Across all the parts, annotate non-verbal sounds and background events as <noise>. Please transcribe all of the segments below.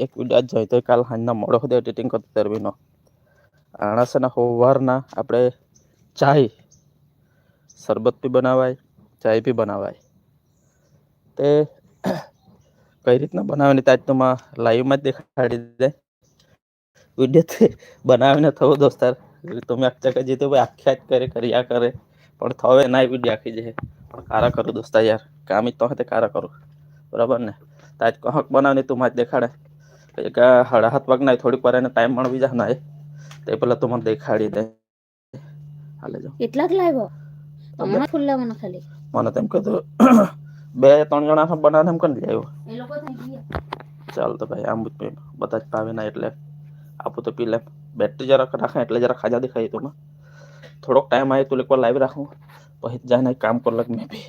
એક વિડીયો જ જોઈ તો કાલ સાંજના મોડો સુધી એડિટિંગ કરતો તરવીનો આણા છે ને સવારના આપણે ચાય શરબત બી બનાવાય ચાય બી બનાવાય તે કઈ રીતના બનાવવાની તાજ તમા લાઈવમાં જ દેખાડી દે વિડીયોથી બનાવીને થવું દોસ્તાર તમે આખા જીતે ભાઈ આખ્યા જ કરે કર્યા કરે પણ થવે ના વિડીયો આખી જાય પણ કારા કરું દોસ્તા યાર કામ જ તો તે કારા કરું બરાબર ને તાજ કહક બનાવની તું માજ દેખાડે એક હડા હાથ વાગ ના થોડીક વાર એને ટાઈમ મળવી જા ના તે પેલા તું મને દેખાડી દે હાલે જો કેટલાક લાવ્યો હમણાં ફૂલ લાવવાનો ખાલી મને તેમ કીધું બે ત્રણ જણા બનાવે એમ કરી આવ્યો એ લોકો થઈ ગયા ચાલ તો ભાઈ આમ જ પી બધા જ પાવે ના એટલે આપું તો પી લે બેટરી જરાક રાખે એટલે જરા ખાજા દેખાય તું થોડોક ટાઈમ આવે તું એકવાર લાઈવ રાખું પછી જાય ને કામ કર લગ મેં બી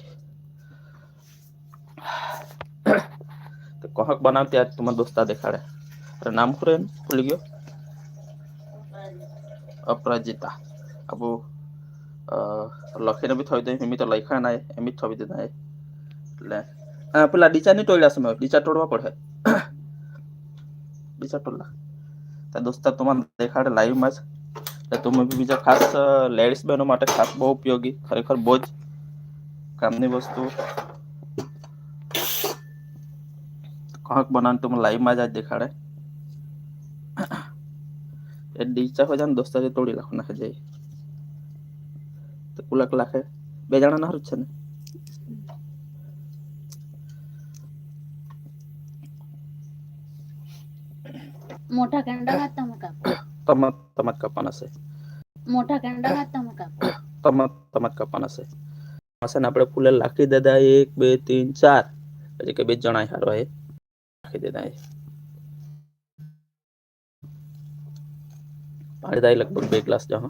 તો કહક બનાવતી આજ તમારા દોસ્તા <coughs> દેખાડે અરે નામ શું રે એનું? ભૂલી ગયો અપરાજિતા આપું અ, લખીને બી થવી દે એમ તો લખ્યા ના એમ જ થવી દીધા એટલે હા પેલા ડીચા ની ટોળ્યા સમય ડીચા તોડવા પડે ડીચા ટોળલા તો દોસ્તા તમારે દેખાડે લાઈવમાં જ એટલે તમે બી બીજા ખાસ લેડીઝ બહેનો માટે ખાસ બહુ ઉપયોગી ખરેખર બહુ જ કામની વસ્તુ કહક બનાવવાનું તમે લાઈવમાં જ આજ દેખાડે એ ડીચા હોય જાય ને દોસ્તા તોડી નાખો નાખે જાય તો કુલક લાખે બે જણા ના હારું જ છે ને મોટા કેન્ડા હાથ તમે કાપો તમાર તમાર કપાના છે મોટા કેન્ડા હાથ તમે કાપો તમાર તમાર કપાના છે હશે ને આપણે ફૂલે લાખી દેતા એક બે ત્રણ ચાર પછી કે બે જણા હારવા એ લાખી દેતા એ પાણી થાય લગભગ બે ગ્લાસ જાઓ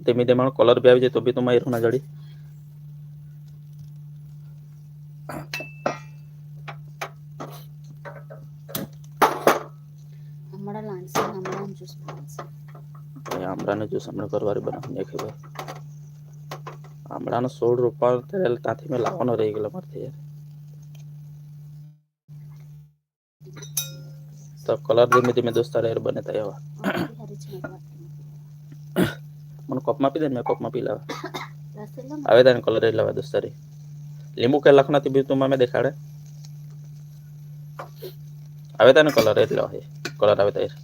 ધીમે ધીમે કલર બી આવી જાય તો બી તો મારી ના જડી હમણાં લાણશે હમણાં જ્યુસ બનાવશે ભાઈ આમળાનો જ્યુસ હમણાં ઘરવાળી બનાવીને નાખી ભાઈ આમળાનો સોળ રૂપિયા થયેલ ત્યાંથી મેં લાવવાનો રહી ગયેલો મારથી યાર તો કલર ધીમે ધીમે દોસ્તાર યાર બને થાય વાત મને કપમાં પી દે ને, મેં કપમાં પી લાવે આવે તને કલર જ લાવે દોસ્તારી લીંબુ કે લખનાથી બી તું મેં દેખાડે? આવે તને કલર જ લાવે કલર આવે ત્યારે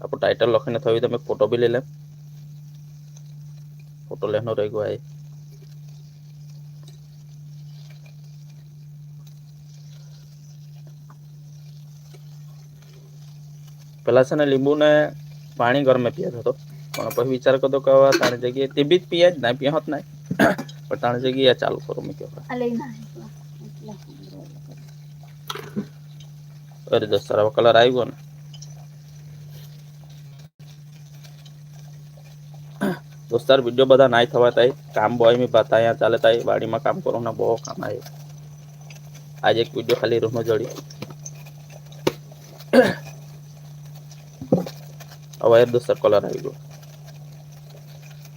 આપણું ટાઇટલ લખીને થયું તમે ફોટો બી લઈ લે ફોટો લેવાનો રહી ગયો આ પેલા છે ને લીંબુ ને પાણી ગરમે પીયા હતો પણ પછી વિચાર કરતો કે હવે તારી જગ્યાએ તે બી જ પીયા જ ના પીયા હોત ના પણ તારી જગ્યાએ આ ચાલુ કરું મેં કહ્યું આ લઈ ના એટલે અરે દોસ્તર હવે કલર આવી ગયો ને દોસ્તાર વિડીયો બધા નાય થવા થાય કામ બોય મી બતા અહીંયા ચાલે થાય વાડીમાં કામ કરવાના બહુ કામ આવે આજે એક વિડીયો ખાલી રૂમમાં જોડી હવે યાર દોસ્તર કલર આવી ગયો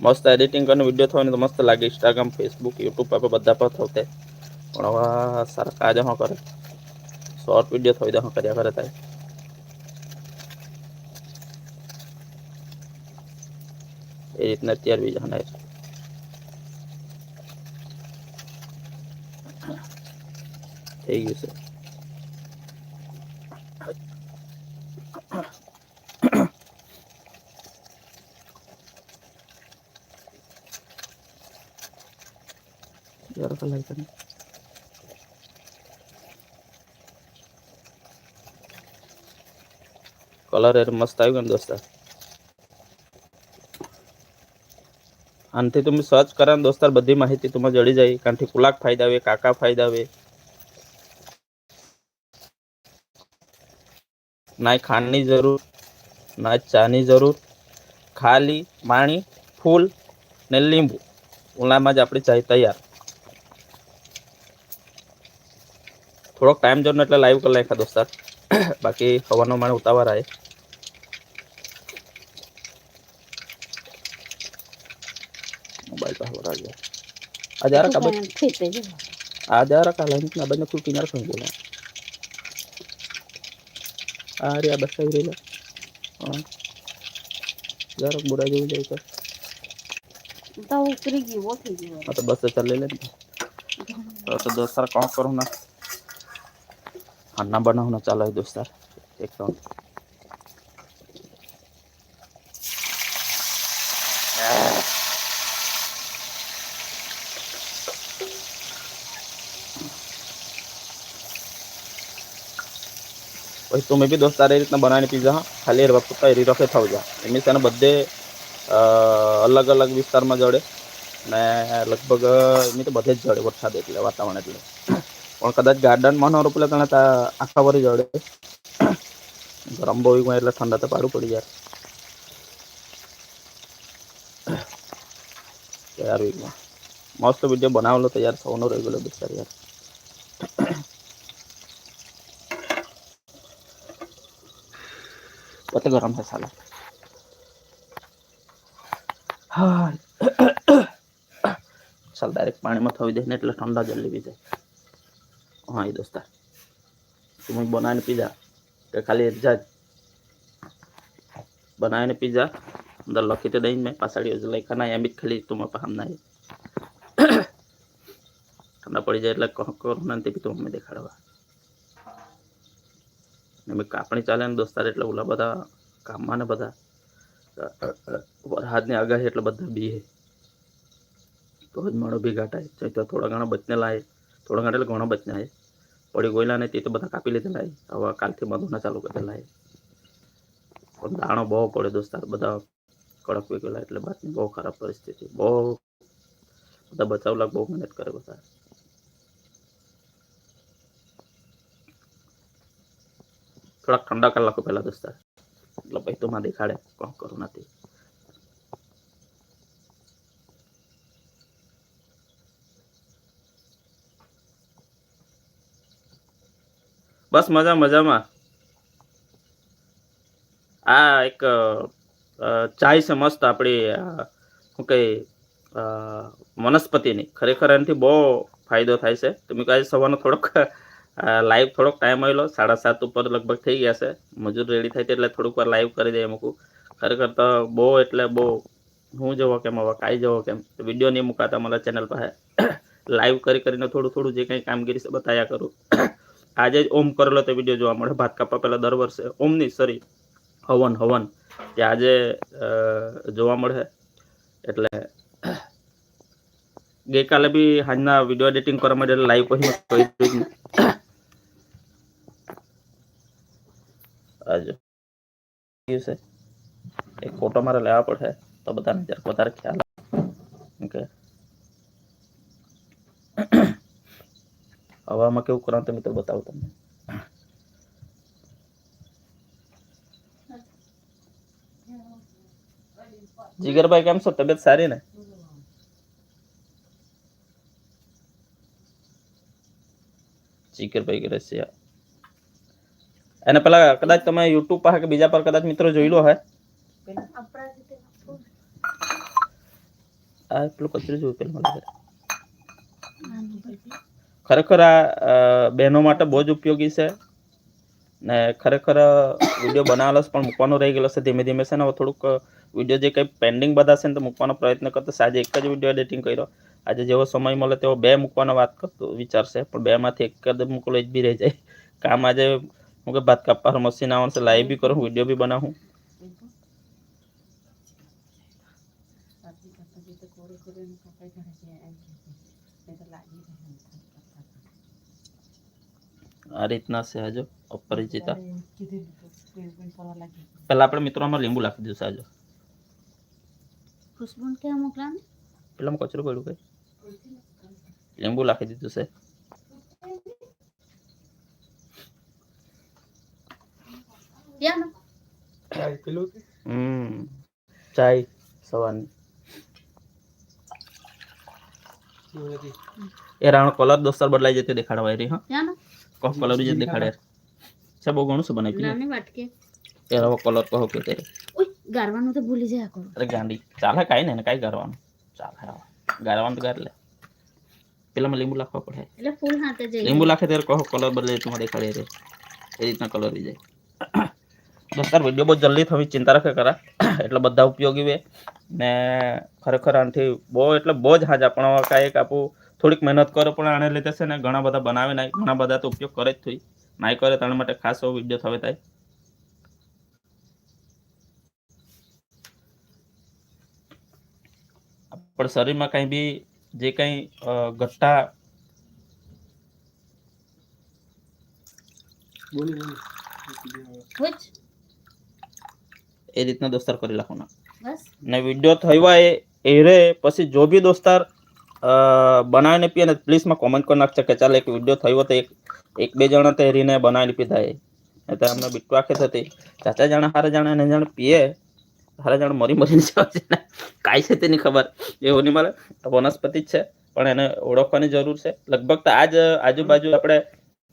મસ્ત એડિટિંગ કરીને વિડીયો થયો ને તો મસ્ત લાગે ઇન્સ્ટાગ્રામ ફેસબુક યુટ્યુબ પર બધા પર થતે પણ હવે સારા કાજ હું કરે શોર્ટ વિડીયો થઈ દે હું કર્યા કરે થાય એ રીતના અત્યારે બીજા ના થઈ ગયું છે જરા કલાક તને કલર એ મસ્ત આવ્યું ને દોસ્તા આનાથી તમે સર્ચ કરો ને દોસ્તાર બધી માહિતી તમને જડી જાય કાંથી કુલાક ફાયદા આવે કાકા ફાયદા આવે ના ખાંડની જરૂર ના ચાની જરૂર ખાલી પાણી ફૂલ ને લીંબુ ઉનાળામાં જ આપણી ચાય તૈયાર થોડોક ટાઈમ જોઈને એટલે લાઈવ કરી નાખ્યા દોસ્તાર બાકી હવાનો માણે ઉતાવળ આવે મોબાઈલ પર હવરા ગયા આ જરા કાબે ઠીક છે જો આ જરા કાલે ના બંને કુલ કિનાર થઈ ગયો આ રે આ બસાવી રહેલા હા જરાક બુરા જેવું જાય તો તો ઉતરી ગયું બહુ થઈ ગયું આ તો બસ ચાલ લે લે ને. તો તો દોસ્તાર કોણ કરું ના ખાના બનાવું ના ચાલો દોસ્તાર એક તો પછી તમે બી દોસ્તાર એ રીતના બનાવીને પીઝા હા ખાલી એ વખત એ રખે થાવ જા એમની છે ને બધે અ, અલગ અલગ વિસ્તારમાં જડે ને લગભગ એમની તો બધે જ જડે વરસાદ એટલે વાતાવરણ એટલે પણ કદાચ ગાર્ડનમાં ન રોપેલા ત્યાં આખા વરી જડે. ગરમ બહુ હોય એટલે ઠંડા તો પાડું પડી જાય. તૈયાર વીકમાં મસ્ત વીડિયો બનાવેલો તૈયાર થવાનો રહી ગયેલો બિચાર યાર. પોતે ગરમ છે સાલા. હા. ચાલ ડાયરેક્ટ પાણીમાં થવી દે ને એટલે ઠંડા જલ્દી બી જાય. હા એ દોસ્તાર તું બનાવીને પીજા કે ખાલી એક જાત બનાવીને પીજા અંદર લખી તો દઈ મેં પાછળ લખ્યા ના એમ બી ખાલી તું પામ <coughs> ના ઠંડા પડી જાય એટલે કહો કરો ને તે બી તું અમે દેખાડવા ને મેં કાપણી ચાલે ને દોસ્તાર એટલે ઓલા બધા કામમાં ને બધા વરસાદની આગાહી એટલે બધા બી તો જ માણો ભેગા થાય ચાહે તો થોડા ઘણા બચને લાય થોડા ઘણા એટલે ઘણો બચને આવે પડી ગયેલા ને તે તો બધા કાપી લીધેલા હવે કાલથી બંધુ ચાલુ કરેલા પણ દાણો બહુ પડે દોસ્તાર બધા કડક વી ગયેલા એટલે બાતની બહુ ખરાબ પરિસ્થિતિ. બહુ બધા બચાવલા બહુ મહેનત કરે બધા. થોડાક ઠંડા કલાકો પહેલા દોસ્તાર એટલે ભાઈ તો માં દેખાડે, કોણ કરું નથી. બસ મજા, મજામાં. આ એક ચાય છે મસ્ત આપણી શું કહે વનસ્પતિની. ખરેખર એનાથી બહુ ફાયદો થાય છે. તમે કહે સવારનો થોડોક લાઈવ થોડોક ટાઈમ આવેલો સાડા સાત ઉપર લગભગ થઈ ગયા છે. મજૂર રેડી થાય એટલે થોડુંક વાર લાઈવ કરી દઈએ મૂકું. ખરેખર તો બહુ એટલે બહુ, હું જવો કેમ હવે કાંઈ જવો કેમ? વીડિયો નહીં મુકાતા, મારા ચેનલ પાસે. <coughs> લાઈવ કરી કરીને થોડું થોડું જે કંઈ કામગીરી છે બતાવ્યા કરું. આજે જ ઓમ કરેલો તે વીડિયો જોવા મળે. ભાત કાપા પહેલાં દર વર્ષે ઓમની સોરી હવન હવન તે આજે જોવા મળે. એટલે ગઈકાલે બી હાજના વીડિયો એડિટિંગ કરવા માટે લાઈવ પછી કહી દીધું. આજો છે? એક ફોટો મારે લેવા પડશે, તો બધાને જરાક વધારે ખ્યાલ ઓકે. હવે આમાં કેવું કરાવું તે મિત્રો બતાવું તમને. જીગરભાઈ કેમ છો? તબિયત સારી ને? જીગરભાઈ રસિયા એને પેલા કદાચ તમે યુટ્યુબ પાસે કે બીજા પર કદાચ મિત્રો જોઈ લો હે આ પેલું કચરું જોયું પેલું મને. ખરેખર આ બહેનો માટે બહુ જ ઉપયોગી છે. ને ખરેખર વીડિયો બનાવેલો છે, પણ મૂકવાનો રહી ગયેલો છે. ધીમે ધીમે છે ને થોડુંક વીડિયો જે કંઈ પેન્ડિંગ બધા છે ને તો મૂકવાનો પ્રયત્ન કરતો આજે એક જ વીડિયો એડિટિંગ કર્યો. આજે જેવો સમય મળે તેવો બે મૂકવાનો વાત કરતો વિચારશે. પણ બેમાંથી એક જ મૂકેલો જ બી રહી જાય. કામ આજે, હું કે ભાત કાપવાનું મશીન આવવાનું છે. લાઈવ બી કરું, વીડિયો બી બનાવું. આ રીતના છે આજો અપરિચિતા પહેલા આપણે મિત્રોમાં લીંબુ નાખી દઈશું આજો ખુશ્બુ ક્યાં મોકલા ને પેલામાં કચરું પડ્યું કઈ લીંબુ નાખી દીધું છે ત્યાં હમ ચાય સવારની એ રાણો કલર દોસ્તાર બદલાઈ જતી દેખાડવા રહી હા ત્યાં કહો કલર જ દેખાડે છે બહુ ઘણું છે બનાવી નાની વાટકે એ રવો કલર કહો કે તે ઓય ગારવાનું તો ભૂલી જાય કરો અરે ગાંડી ચાલે કાંઈ ને એને કાંઈ કરવાનું ચાલે હવે ગારવાનું તો ગાર લે પેલામાં લીંબુ નાખવા પડે એટલે ફૂલ હાથે જઈ લીંબુ નાખે ત્યારે કહો કલર બદલે તમારે દેખાડે રે એ રીતના કલર આવી જાય દોસ્તાર વિડીયો બહુ જલ્દી થવી ચિંતા રાખે કરા એટલે બધા ઉપયોગી વે ને ખરેખર આનાથી બહુ એટલે બહુ જ હાજા પણ હવે કાંઈક આપું થોડીક મહેનત કરો પણ આને લીધે છે ને ઘણા બધા બનાવે નાય ઘણા બધા તો ઉપયોગ કરે જ થઈ. નાય કરે તેના માટે ખાસ એવો વીડિયો થવે થાય. પણ શરીરમાં કંઈ બી જે કંઈ ઘટ્ટા એ રીતના દોસ્તાર કરી નાખવાના બસ. ને વીડિયો થયો એ રે પછી જો બી દોસ્તાર બનાવીને પીએ ને પ્લીઝમાં કોમેન્ટ કરી નાખશે કે ચાલ એક વીડિયો થયો તો એક એક બે જણા તે રીને બનાવીને પીધા એ. એટલે અમને બીટું આખે થતી. ચાચા જાણે, હારે જાણે ને જાણે પીએ. હારે જાણે મરી મરીને છે કાંઈ છે તેની ખબર. એવું નહીં મળે. વનસ્પતિ જ છે. પણ એને ઓળખવાની જરૂર છે. લગભગ તો આજ, આજુબાજુ આપણે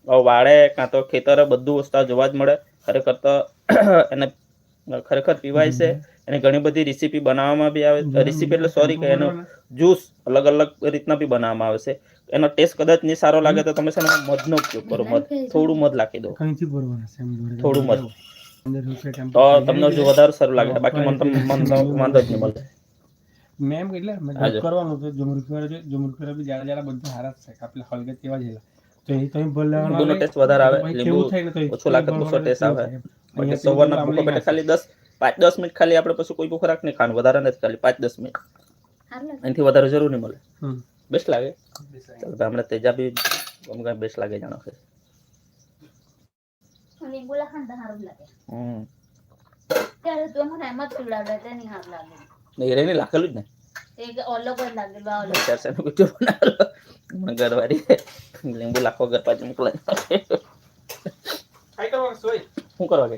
વાળે કાં તો ખેતરે, બધું વસ્તુ જોવા જ મળે. ખરેખર તો, એને ખરેખર પીવાય છે. એની ઘણી બધી રેસીપી બનાવવામાં બી આવે રેસીપી એટલે સોરી કે એનો જ્યુસ અલગ અલગ રીતના બી બનાવવામાં આવે છે. એનો ટેસ્ટ કદાચ નહીં સારો લાગે તો તમે છે ને મધનો ઉપયોગ કરો. મધ થોડું મધ નાખી દો. થોડું મધ. તો તમને જો વધારે સારું લાગે બાકી મને તમને મને વાંધો જ નહીં મળે. મેમ એટલે મેં કરવાનું તો જમરૂખી છે જમરૂખી બી જાડા જાડા બધું હારા છે. આપણે હળગે તેવા જેલા તો એ તો ભર લેવાના ટેસ્ટ વધારે આવે. લીંબુ ઓછું લાગે તો ઓછો ટેસ્ટ આવે. અહીંયા સવારના ભૂખો બેઠા ખાલી દસ પાંચ દસ મિનિટ ખાલી આપણે પછી કોઈ બી ખોરાક નહીં ખાવાનું વધારે નથી ખાલી પાંચ દસ મિનિટ હારું લાગે. એનાથી વધારે જરૂર નહીં મળે હમ. બેસ્ટ લાગે ચાલો તો હમણાં તેજા બી અમને બેસ્ટ લાગે જાણો છે લીંબુ લખાણ તો હારું લાગે હમ ત્યારે તું મને એમ જ પીવડાવડે તે નહીં હારું લાગે ને એ રહીને લાખેલું જ ને એક અલગ જ લાગેલું આ અલગ ચાર નો વિડીયો બનાવેલો મને ઘરવાળી લીંબુ લાખો ઘર પાછું મોકલાય ખાઈ કરવાનું સોય. શું કરવા કે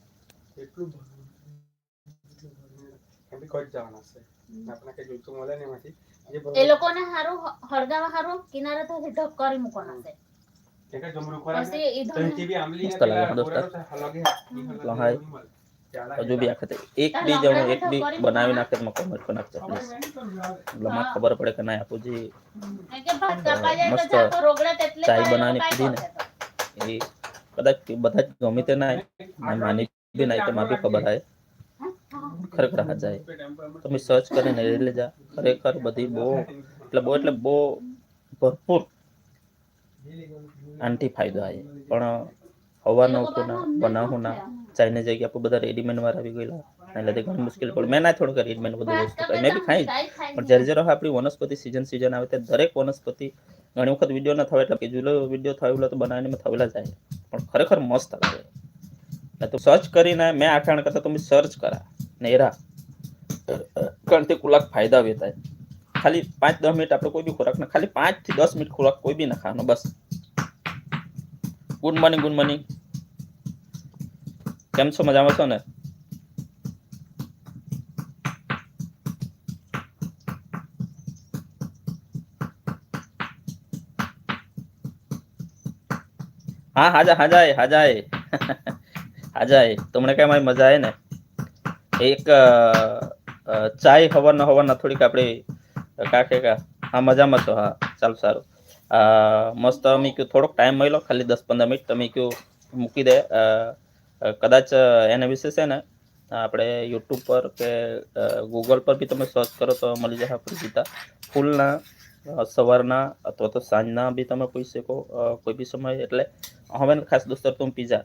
એટલું કોઈ જ જવાના છે. આપણે કઈ જોઈતું મળે ને એમાંથી એ લોકોને હારું હળગાવા હારું કિનારે તો ઢગ કરી મૂકવાના છે. જ હજુ બી આખતે એક બી જણું એક બી બનાવી નાખે તો કોમેન્ટ કરી નાખજો ખબર please. નહીં પણ આવે. એટલે મને ખબર પડે કે ના કે જાય તો મસ્ત ચાય કરે, બનાવીને પીધી ને. એ કદાચ બધા જ ગમે તે ના માની તો માં બી ખબર આવે. ખરેખર હા જાય. તમે સર્ચ કરીને લઈ લેજા. ખરેખર બધી બહુ, એટલે બહુ એટલે બહુ ભરપૂર આનાથી ફાયદો આવે પણ હવાનો બનાવું ના. ચાઇના જગ્યા આપણે બધા રેડીમેડ વાર આવી ગયેલા. એટલે તે ઘણી મુશ્કેલ પડે. મેં ના કરી રેડીમેડ બધું વસ્તુ કપાઈ મેં બી ખાઈ પણ જ્યારે જ્યારે આપણી વનસ્પતિ સિઝન સિઝન આવે ત્યારે દરેક વનસ્પતિ ઘણી વખત વીડિયો ના થવા એટલે કે જુલો વીડિયો થયેલો તો બનાવીને થયેલા જાય. પણ ખરેખર મસ્ત એટલે તું સર્ચ કરીને મેં આઠાણ કરતા તમે સર્ચ કરા નેરા કારણ તે કલાક ફાયદા વેતાય ખાલી પાંચ દસ મિનિટ આપણે કોઈ બી ખોરાક ના ખાલી પાંચ થી દસ મિનિટ ખોરાક કોઈ બી ના ખાવાનો બસ ગુડ મોર્નિંગ ગુડ મોર્નિંગ કેમ છો મજામાં છો ને હા હાજા હાજાય હાજાય હાજાય તમને કઈ મારી મજા આવે ને? એક ચાય હવારના હવારના થોડીક આપણે કાકે કા હા, મજામાં છો. હા, ચાલો, સારું. મસ્ત અમે કયું થોડોક ટાઈમ મળ્યો, ખાલી દસ પંદર મિનિટ. તમે કયું મૂકી દે. કદાચ એના વિશે છે ને, આપણે યુટ્યુબ પર કે ગૂગલ પર બી તમે સર્ચ કરો તો મળી આપણી ગીતા. ફૂલના સવારના અથવા તો સાંજના બી તમે પૂછી શકો કોઈ બી સમય. એટલે હવે ખાસ દોસ્તો તું પીઝા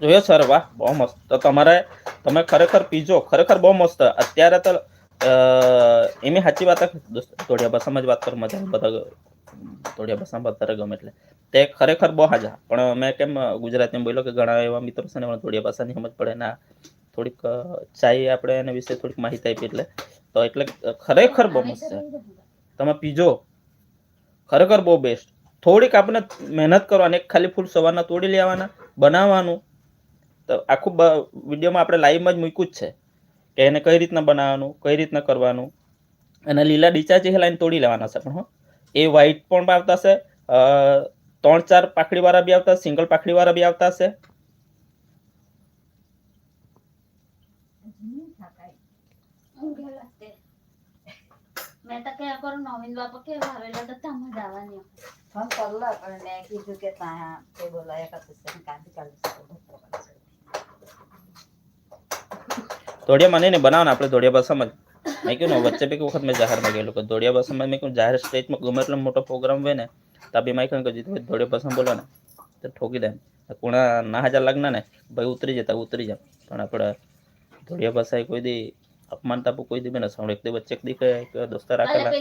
જોયો સર વાહ, બહુ મસ્ત. તો તમારે, તમે ખરેખર પીજો, ખરેખર બહુ મસ્ત. અત્યારે તો એમની સાચી વાત ધોળિયા ભાષામાં જ વાત કરું મજા બધા ધોળિયા ભાષામાં વધારે ગમે એટલે. તે ખરેખર બહુ હાજા. પણ મેં કેમ ગુજરાતીમાં બોલ્યો કે ઘણા એવા મિત્રો છે ને પણ ધોળિયા ભાષાની સમજ પડે ના થોડીક ચાઈ આપણે એના વિશે થોડીક માહિતી આપી એટલે. તો એટલે ખરેખર બહુ મસ્ત છે. તમે પીજો. ખરેખર બહુ બેસ્ટ થોડીક આપણે મહેનત કરવાની ખાલી ફૂલ સવારના તોડી લેવાના, બનાવવાનું તો આખું બ- વિડીયોમાં આપણે લાઈવમાં જ મૂક્યું જ છે કે એને કઈ રીતના બનાવવાનું કઈ રીતના કરવાનું. અને લીલા ડીચા જે લાઈન તોડી લેવાના છે પણ હો. એ વ્હાઈટ પણ આવતા હશે ત્રણ ચાર પાખડીવાળા બી આવતા સિંગલ પાખડીવાળા બી આવતા હશે. મેં તો ક્યાં કરું નવીન બાપા કે આવેલા તો તમે જ આવવાની. ફોન કરલો પણ મેં કીધું કે ત્યાં તે બોલાયા કરતું છે કાંતિ કાઢી ધોળિયા મને નહીં ને આપણે ધોડિયા ભાષામાં જ. મેં કહ્યું ને વચ્ચે બી વખત મેં જાહેરમાં ગયેલું કે ધોળિયા ભાષામાં મેં કહ્યું જાહેર સ્ટેજમાં ગમે એટલો મોટો પ્રોગ્રામ હોય ને તો બી માઇક કહ્યું જીતું ધોડિયા ભાષામાં બોલો ને. તો ઠોકી દે કુણા ના હજાર લાગના ને ભાઈ ઉતરી જતા ઉતરી જાય પણ આપણે ધોળિયા ભાષાએ કોઈ દી અપમાન તાપુ કોઈ દી ના સાંભળે. એક દી વચ્ચે દી કે દોસ્તા રાખેલા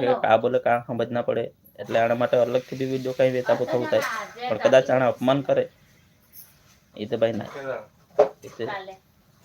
કે આ બોલે કાં સમજ ના પડે. એટલે આના માટે અલગથી બી વીડિયો કઈ વેતાપો થવું થાય. પણ કદાચ આને અપમાન કરે. એ તો ભાઈ ના.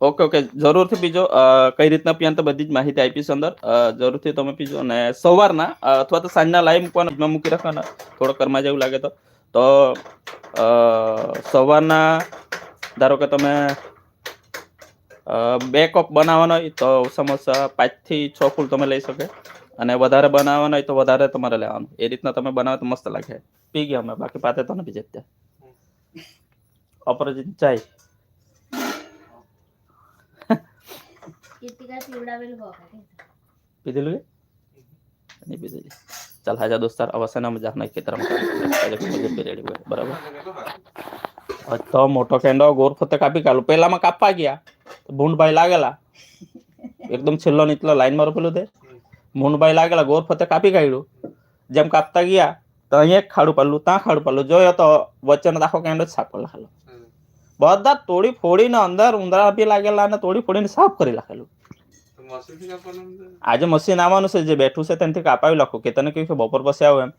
Okay okay. જરૂરથી પીજો. કઈ રીતના પીવાનું તો બધી જ માહિતી આપીશ અંદર. જરૂરથી તમે પીજો અને સવારના અથવા તો સાંજના લાઈવ મૂકવાના મૂકી રાખવાના. થોડો કરમા જેવું લાગે તો. તો સવારના ધારો કે તમે બે કપ બનાવવાનો હોય તો સમોસા પાંચથી છ ફૂલ તમે લઈ શકે. અને વધારે બનાવવાનો હોય તો વધારે તમારે લેવાનું. એ રીતના તમે બનાવો તો મસ્ત લાગે. પી ગયા અમે. બાકી પાતે તો નથી જતા. અપરાજિત ચાય પીધેલું નહીં પીધેલી ચાલ, હાજા દોસ્તાર અવસાના મજાક નાખી. ખેતરમાં બરાબર? તો મોટો કેંડો, ગોર ફતે કાપી કાઢલો પેલામાં કાપવા ગયા ભૂંડભાઈ લાગેલા. એકદમ છેલ્લો નીચલો લાઈનમાં રોપેલું તે ભૂંડભાઈ લાગેલા, ગોર ફતે કાપી કાઢ્યું. જેમ કાપતા ગયા, તો અહીંયા ખાડું પાડલું, ત્યાં ખાડું પાડલું. જોયો તો વચ્ચેનો આખો કેંડો જ કરી નાખેલો બધા તોડી ફોડીને અંદર ઉંદરા બી લાગેલા અને તોડી ફોડીને સાફ કરી નાખેલું આજે મશીન આવવાનું છે જે બેઠું છે તેનાથી કાપાવી લખું. કે તને કહ્યું કે બપોર પછી આવું એમ.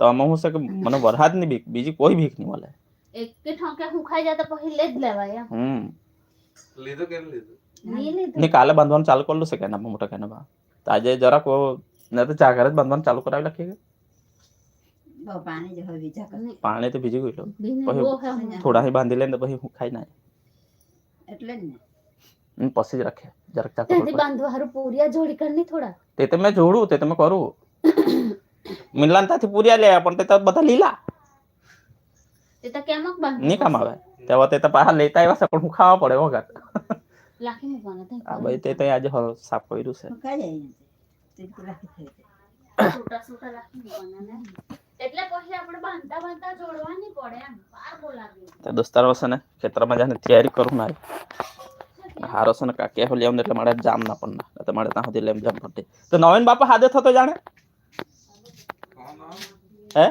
તો આમાં શું છે કે મને વરસાદની બીક બીજી કોઈ બીક નહીં મળે. એક કે ઠોકે હુંકાઈ જાય તો પછી લે જ લેવાય હમ. લીધું કે લીધું? નહીં ને કાલે બાંધવાનું ચાલુ કરેલું છે કે મોટા કેનામાં તો આજે જરાક ને તો ચા ઘરે જ બાંધવાનું ચાલુ કરાવી લખીએ પાણી જ હોય બીજા કઈ. નહીં. પાણી તો બીજું ગયું બીને પછી બહુ હે હમણાં. થોડા અહીં બાંધી લે ને તો પછી હું ખાઈ ના એટલે જ ને હમ, પછી જ રાખે જરાક ચા ત્યાંથી બાંધવા હારું પૂરિયા જોડી કર નહીં થોડા તે તો મેં જોડું તે તમે કરું મિલાન ત્યાંથી પૂર્યા લે પણ તે તો બધા લીલા તે તો કેમ બાંધ નહીં કામ આવે તેવા તે તો પાછા લેતા આવ્યા છે પણ હું ખાવા પડે વગર લાખી મૂકવાના થાય. આ ભાઈ તે તો આજે હ- સાફ કર્યું છે સુકાઈ જાય ને તે રાખી થઈ જાય છૂટા છૂટા લાખી મૂકવાના ને. એટલે પછી આપણે બાંધતા બાંધતા જોડવાની પડે એમ બાર બોલાવી તો દોસ્તારો છે ને ખેતરમાં જઈને તૈયારી કરું ના હારો છે ને કાકે હોલી આમને એટલે મારે જામ ના પણ ના તો મારે ત્યાં સુધી લેમ જામ પડતી તો નવીન બાપા હાથે થતો જાણે હે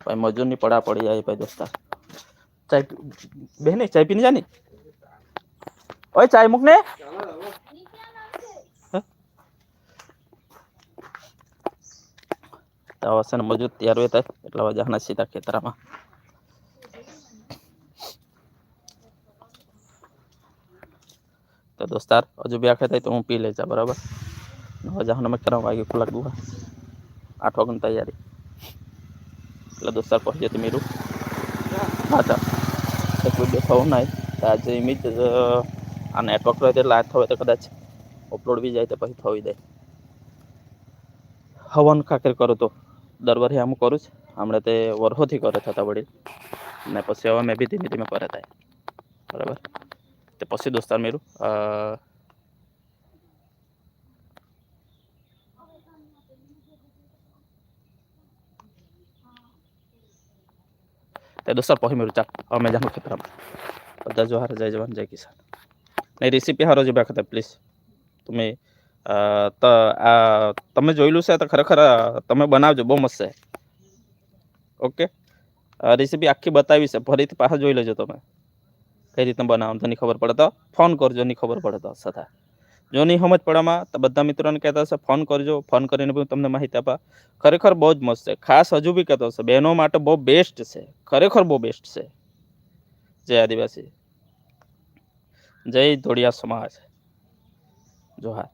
ભાઈ મજૂરની પડા પડી જાય ભાઈ દોસ્તાર ચાય પી- બેન ચાય પીને જાની ઓય ચાય મૂક ને તો મજૂર તૈયાર હોય થાય એટલા જવાના સીધા ખેતરામાં તો દોસ્તાર હજુ બે આખે થાય તો હું પી લઈ જા બરાબર નવ જવાનું મેં કરવા વાગે ખુલાક દુવા આઠ વાગ્યાની તૈયારી એટલે દોસ્તાર પહોંચી જતી મીરું હા તો વીડિયો થવું નહીં તો આજે ઇમેજ આ નેટવર્ક રહે એટલે આ થવે તો કદાચ અપલોડ બી જાય તો પછી થવી દે હવન ખાખર કરું તો દર વર્ષે આમ કરું જ હમણાં તે વર્ષોથી કરે થતા વડીલ ને પછી હવે મેં બી ધીમે ધીમે કરે થાય બરાબર તે પછી દોસ્તાર મેરું અ, તે દોસ્તાર પછી મેરું ચાલ હવે મેં જાણું ખેતરામાં બધા જોહાર જય જવાન જય કિસાન નહીં રેસીપી હારો જ બાખતા પ્લીઝ तुम्ही અ, તો આ તમે જોયેલું છે તો ખરેખર અ, તમે બનાવજો બહુ મસ્ત છે ઓકે રેસીપી આખી બતાવી છે ફરીથી પાછા જોઈ લેજો તમે કઈ રીતના બનાવવાનું તો નહીં ખબર પડે તો ફોન કરજો નહીં ખબર પડે તો સદા જો નહીં સમજ પડવામાં તો બધા મિત્રોને કહેતા હશે ફોન કરજો ફોન કરીને બી હું તમને માહિતી આપા ખરેખર બહુ જ મસ્ત છે ખાસ હજુ બી કહેતો હશે બહેનો માટે બહુ બેસ્ટ છે ખરેખર બહુ બેસ્ટ છે જય આદિવાસી જય ધોળિયા સમાજ જોહાર